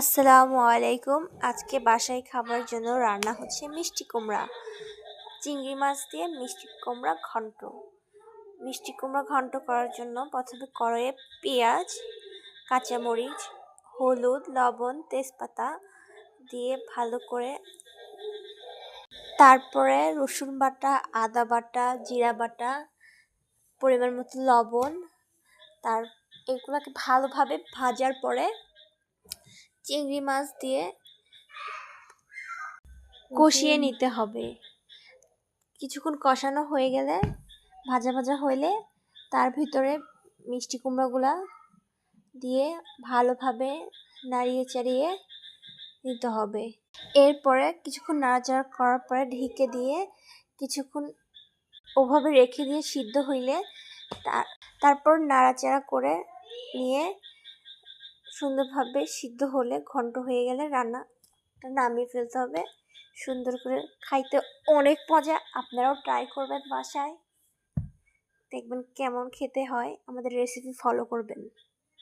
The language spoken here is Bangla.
আসসালামু আলাইকুম। আজকে বাসায় খাবার জন্য রান্না হচ্ছে মিষ্টি কুমড়া। চিংড়ি মাছ দিয়ে মিষ্টি কুমড়া ঘন্ট। মিষ্টি কুমড়া ঘন্ট করার জন্য প্রথমে কড়াইয়ে পেঁয়াজ, কাঁচামরিচ, হলুদ, লবণ, তেজপাতা দিয়ে ভালো করে তারপরে রসুন বাটা, আদা বাটা, জিরা বাটা, পরিমাণ মতো লবণ, তার এগুলোকে ভালোভাবে ভাজার পরে চিংড়ি মাছ দিয়ে কষিয়ে নিতে হবে। কিছুক্ষণ কষানো হয়ে গেলে ভাজা ভাজা হইলে তার ভিতরে মিষ্টি কুমড়োগুলা দিয়ে ভালোভাবে নাড়িয়ে চাড়িয়ে নিতে হবে। এরপরে কিছুক্ষণ নাড়াচাড়া করার পরে ঢেকে দিয়ে কিছুক্ষণ ওভাবে রেখে দিয়ে সিদ্ধ হইলে তারপর নাড়াচাড়া করে নিয়ে সুন্দরভাবে সিদ্ধ হলে ঘন্ট হয়ে গেলে রান্নাটা নামিয়ে ফেলতে হবে। সুন্দর করে খাইতে অনেক মজা। আপনারাও ট্রাই করবেন বাসায়। দেখবেন কেমন খেতে হয়। আমাদের রেসিপি ফলো করবেন।